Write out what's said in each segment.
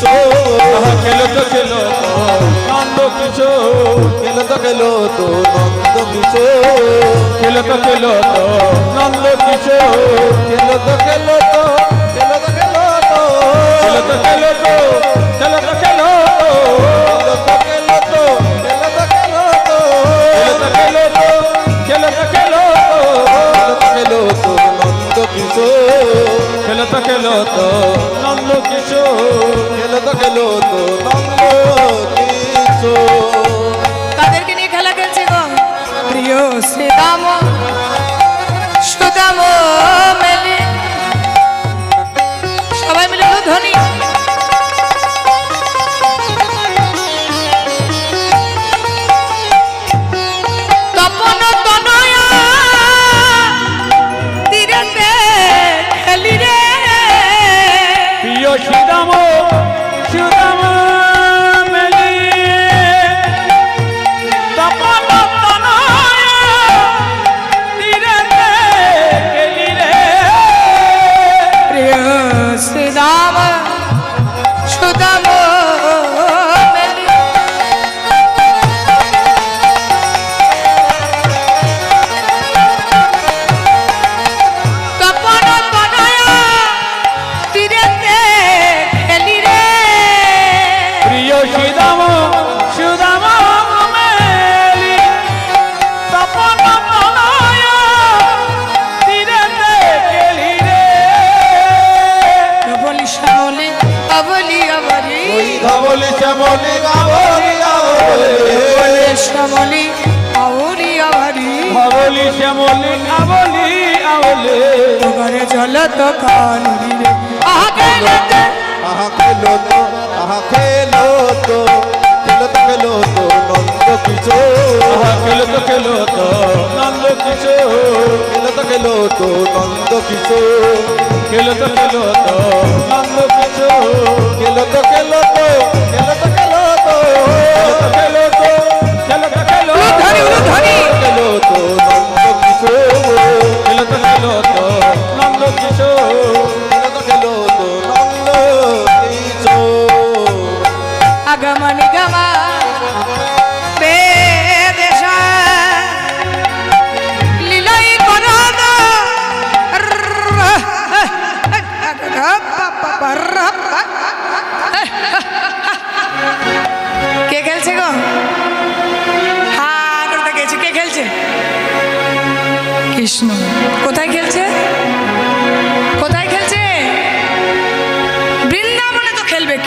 কিশো খেলো তো খেলো নন্দ কিশো খেলো তো খেলো তো নন্দ কিশো খেলো তো খেলো তো নন্দ কিশো খেলো তো খেলো তো খেলো তো খেলো তো খেলো তো খেলো তো খেলো তো নন্দ কিশোর খেলো তো খেলো তো নন্দ কিশোর। কাদেরকে নিয়ে খেলা খেলছে গো? প্রিয় শ্রীরাম সুদামা। ধবলি শ্যামলি গাবলি গাবলি শ্যামলি অবলি অবলি আবলি শ্যামলি আবলি আবলে ঘরে জল তো কানুরি রে আহা গেলেতে আহা খেলো তো আহা খেলো তো। খেলো তো খেলো তো নন্দ কিশোর। আহা খেলো তো খেলো তো নন্দ কিশোর। খেলো তো খেলো তো নন্দ কিশোর। খেলো তো খেলো তো নন্দ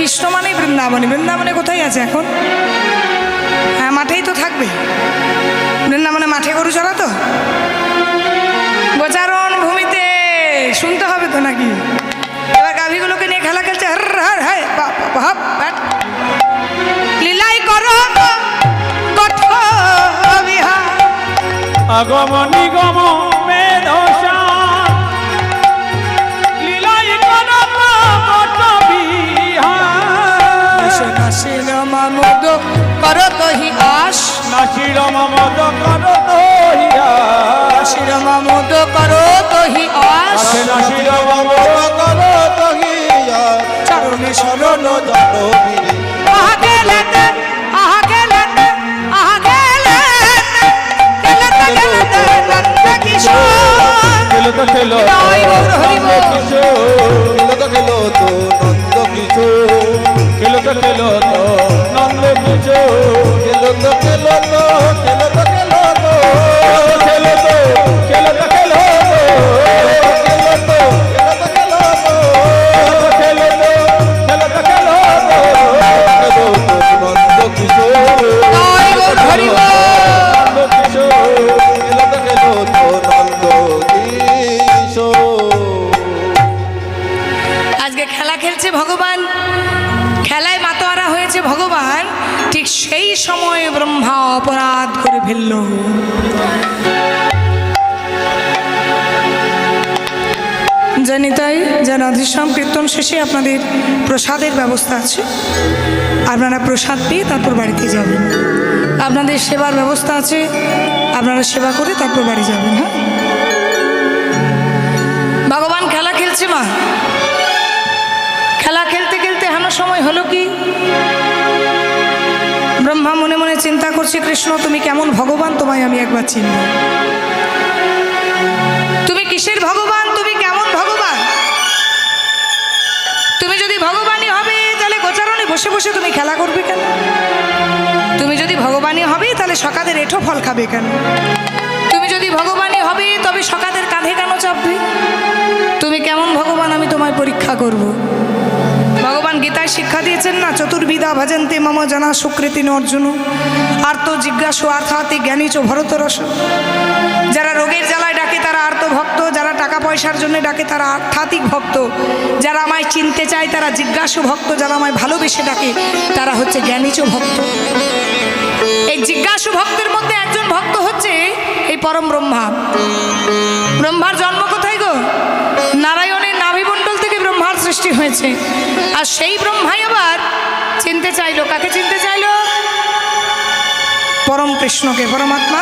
কৃষ্ণ মানেই বৃন্দাবনে। বৃন্দাবনে কোথায় আছে এখন? হ্যাঁ মাঠেই তো থাকবে। বৃন্দাবনে মাঠে গরু চড়া তো? গোচারণ ভূমিতে শুনতে হবে তো নাকি? এবার গাভীগুলোকে নিয়ে খেলা খেলছে। হর হর হায়। লীলাই করো কঠো বিহার আগম নিগম মেধসা মমদ কর তহি আস। নাশির মমদ কর তহি আস। শির মমদ কর তহি আস। নাশির মমদ কর তহি আশ চরণে শরণ ধরো বীরে আহা গেলেতে আহা গেলেতে আহা গেলেতে গেলেতে গেলেতে নন্দ কিশোর। গেলেতে খেলো নন্দ কিশোর। গেলেতে খেলো তো নন্দ কিশোর। গেলেতে খেলো তো খেলা খেলছে ভগবান। খেলায় মাতোয়ারা হয়েছে ভগবান। ঠিক সেই সময় ব্রহ্মা অপরাধ করে ফেলল। জানি তাই, যেন অধিশ্রাম কীর্তন শেষে আপনাদের প্রসাদের ব্যবস্থা আছে। আপনারা প্রসাদ পেয়ে তারপর বাড়িতে যাবেন। আপনাদের সেবার ব্যবস্থা আছে, আপনারা সেবা করে তারপর বাড়ি যাবেন হ্যাঁ? ভগবান খেলা খেলছে মা। খেলা খেলতে খেলতে হানো সময় হলো কি? চিন্তা করছি কৃষ্ণ, তুমি কেমন ভগবান তোমায় আমি একবার চিনব। তুমি কিসের ভগবান? তুমি কেমন ভগবান? তুমি যদি ভগবানই হবে, তাহলে গোচারণে বসে বসে তুমি খেলা করবে কেন? তুমি যদি ভগবানই হবে, তাহলে সকাদের এঠো ফল খাবে কেন? তুমি যদি ভগবানই হবে, তবে সকাদের কাঁধে কেন চাপবে? তুমি কেমন ভগবান আমি তোমায় পরীক্ষা করব? ভগবান গীতায় শিক্ষা দিয়েছেন না, চতুর্বিধা ভজন্তে মম জানা সুকৃতি অর্জুন আর্ত জিজ্ঞাসু আর্থাতি জ্ঞানী চ ভরতরস। যারা রোগের জ্বালায় ডাকে তারা আর্ত ভক্ত যারা টাকা পয়সার জন্য ডাকে তারা আর্থাতিক ভক্ত। যারা আমায় চিনতে চায় তারা জিজ্ঞাসু ভক্ত, যারা আমায় ভালোবেসে ডাকে তারা হচ্ছে জ্ঞানীচ ভক্ত। এই জিজ্ঞাসু ভক্তের মধ্যে একজন ভক্ত হচ্ছে এই পরম ব্রহ্মা। ব্রহ্মার জন্ম কোথায় গো? ব্রহ্মার সৃষ্টি হয়েছে। আর সেই ব্রহ্মাই আবার চিনতে চাইলো। কাকে চিনতে চাইলো? পরম কৃষ্ণকে, পরমাত্মা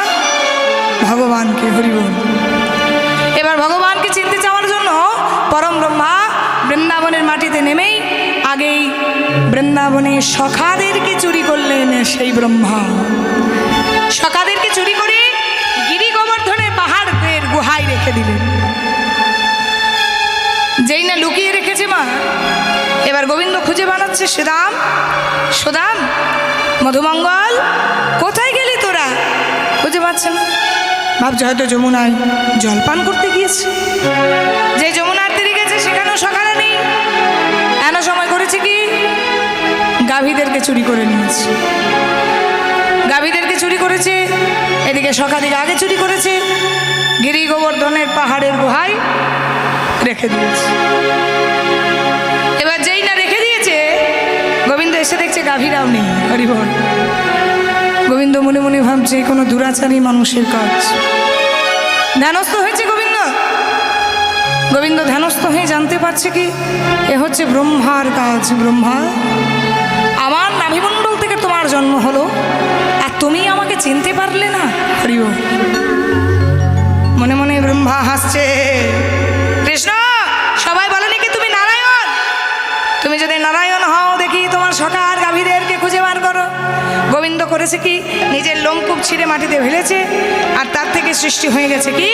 ভগবানকে হরিবল এবার ভগবানকে চিনতে চাওয়ার জন্য পরম ব্রহ্মা বৃন্দাবনের মাটিতে নেমেই আগেই বৃন্দাবনে সখাদেরকে চুরি করলেন সেই ব্রহ্মা। সখাদেরকে চুরি করে গিরি গোবর্ধনের পাহাড়ের গুহায় রেখে দিলেন। যেই না লুকিয়ে রেখেছে মা এবার গোবিন্দ খুঁজে বানাচ্ছে সুদাম। সুদাম মধুমঙ্গল কোথায় গেলি তোরা? খুঁজে পাচ্ছে না। ভাবছে হয়তো যমুনায় জলপান করতে গিয়েছে। যে যমুনার তীরে গেছে সেখানেও সকালে নেই। এন সময় করেছে কি? গাভীদেরকে চুরি করে নিয়েছে। গাভীদেরকে চুরি করেছে, এদিকে সকাদিকে আগে চুরি করেছে। গিরি গোবর্ধনের পাহাড়ের গুহায় রেখে দিয়েছে। এবার যেই না রেখে দিয়েছে, গোবিন্দ এসে দেখছে গাভীরাও নেই, হরিবল। গোবিন্দ মনে মনে ভাবছে, কোনো দুরাচারী মানুষের কাজ। ধ্যানস্থ হয়েছে গোবিন্দ। গোবিন্দ ধ্যানস্থ হয়ে জানতে পারছে কি, এ হচ্ছে ব্রহ্মার কাজ। ব্রহ্মা, আমার নাভিমণ্ডল থেকে তোমার জন্ম হলো। তুমি আমাকে চিনতে পারলে না? হরিও মনে মনে ব্রহ্মা হাসছে। কৃষ্ণ সবাই বলেনি কি তুমি নারায়ণ? তুমি যদি নারায়ণ হও দেখি তোমার সকার গাভীদেরকে খুঁজে বার করো। গোবিন্দ করেছে কি? নিজের লোমকূপ ছিঁড়ে মাটিতে ফেলেছে আর তার থেকে সৃষ্টি হয়ে গেছে কি?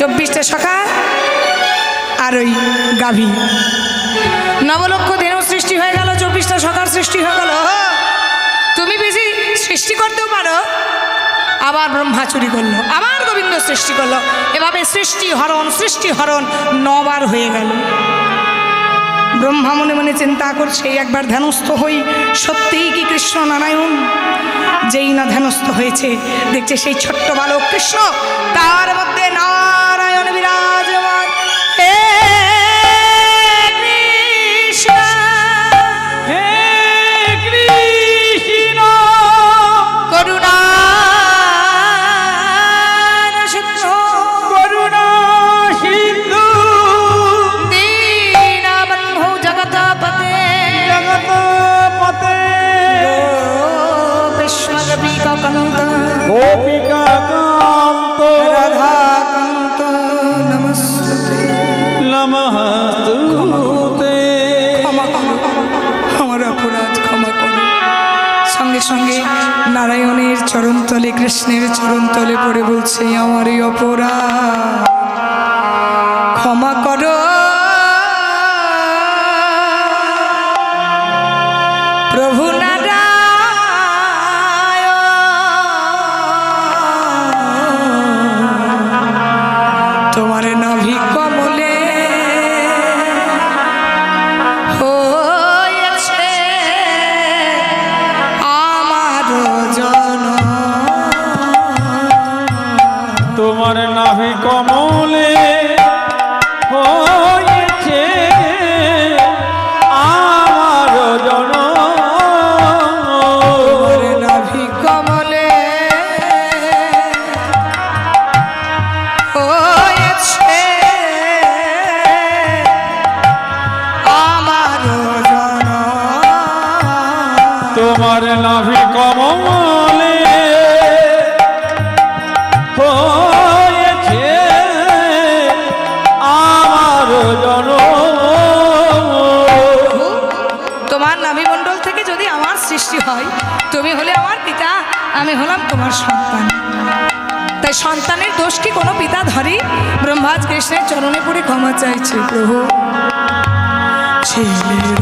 চব্বিশটা সখা আর ওই গাভী। নবলক্ষ ধেনু সৃষ্টি হয়ে গেল চব্বিশটা সকার সৃষ্টি হয়ে গেল। তুমি বেশি সৃষ্টি করতেও পারো। আবার ব্রহ্মা চুরি করল, আবার গোবিন্দ সৃষ্টি করল। এভাবে সৃষ্টি হরণ সৃষ্টি হরণ নবার হয়ে গেল। ব্রহ্মা মনে মনে চিন্তা করছে, একবার ধ্যানস্থ হই। সত্যিই কি কৃষ্ণ নারায়ণ? যেই না ধ্যানস্থ হয়েছে, দেখছে সেই ছোট্ট বালক কৃষ্ণ, তার মধ্যে নারায়ণ বিরাজমান। কৃষ্ণ! চরণতলে চরণ তলে পড়ে বলছে আমার অপরাধ। তোমার নাভি কমলে হয়েছে আমার জন। তোমার নাভিমণ্ডল থেকে যদি আমার সৃষ্টি হয়, তুমি হলে আমার পিতা, আমি হলাম তোমার সন্তান। তাই সন্তানের দোষ কি কোনো পিতা ধরে ব্রহ্মাজ কৃষ্ণের চরণে পড়ে ক্ষমা চাইছে প্রভু। ছেলের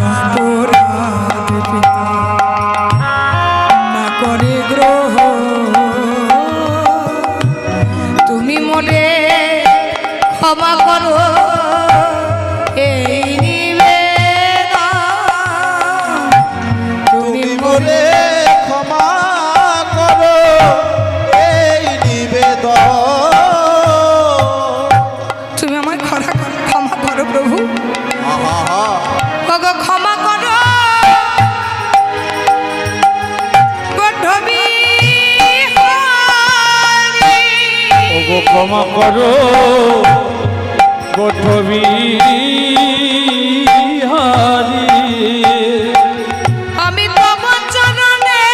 ক্ষমা করো ক্ষমা করো প্রভু। ক্ষমা করো। ক্ষমা করো। গোঠবি হারি। আমি তোমার চরণে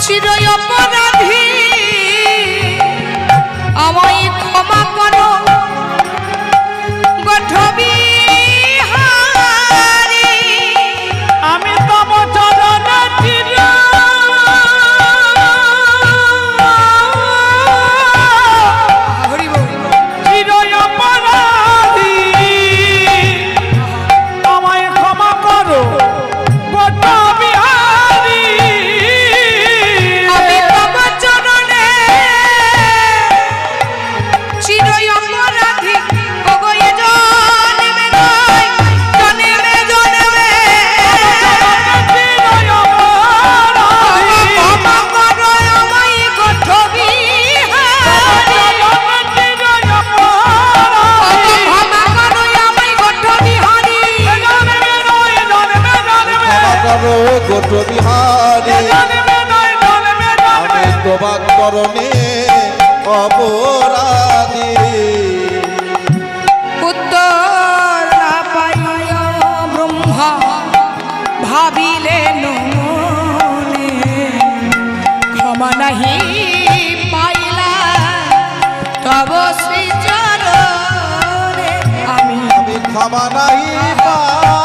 চির গোট বিহারি। আমি তোমার করণে অপরাধী। উত্তর না পাইয়া ব্রহ্মা ভাবিলেন মনে ক্ষমা নাহি পাইলা তব শ্রীচরণে আমি আমি ক্ষমা নাহি পাইলাম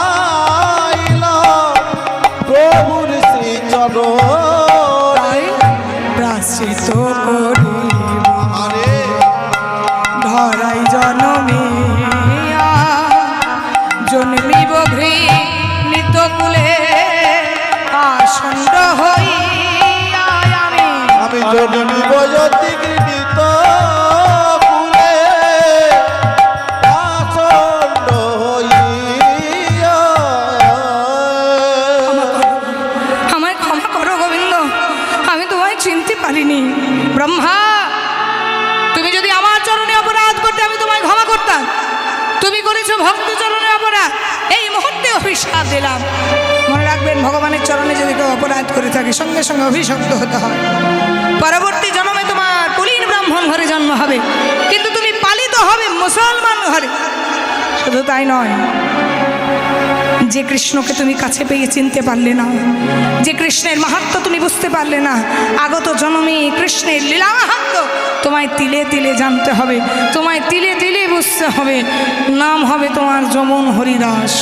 আমায় ক্ষমা করো গোবিন্দ, আমি তোমায় চিনতে পারিনি। ব্রহ্মা, তুমি যদি আমার চরণে অপরাধ করতে, আমি তোমায় ক্ষমা করতাম। তুমি করেছ ভক্ত চরণে অপরাধ। এই মুহূর্তে অভিশাপ দিলাম। মনে রাখবেন, ভগবানের চরণে যদি করে থাকে, সঙ্গে সঙ্গে অভিশপ্ত হতে হয়। পরবর্তী জন্মে তোমার কুলীন ব্রাহ্মণ ঘরে জন্ম হবে। কিন্তু তুমি পালিত হবে মুসলমান ঘরে। শুধু তাই নয়, যে কৃষ্ণকে তুমি কাছে পেয়ে চিনতে পারলে না, যে কৃষ্ণের মাহাত্ম তুমি বুঝতে পারলে না, আগত জন্মে কৃষ্ণের লীলা মাহাত্ম তোমায় তিলে তিলে জানতে হবে, তোমায় তিলে তিলে বুঝতে হবে। নাম হবে তোমার যমন হরিদাস।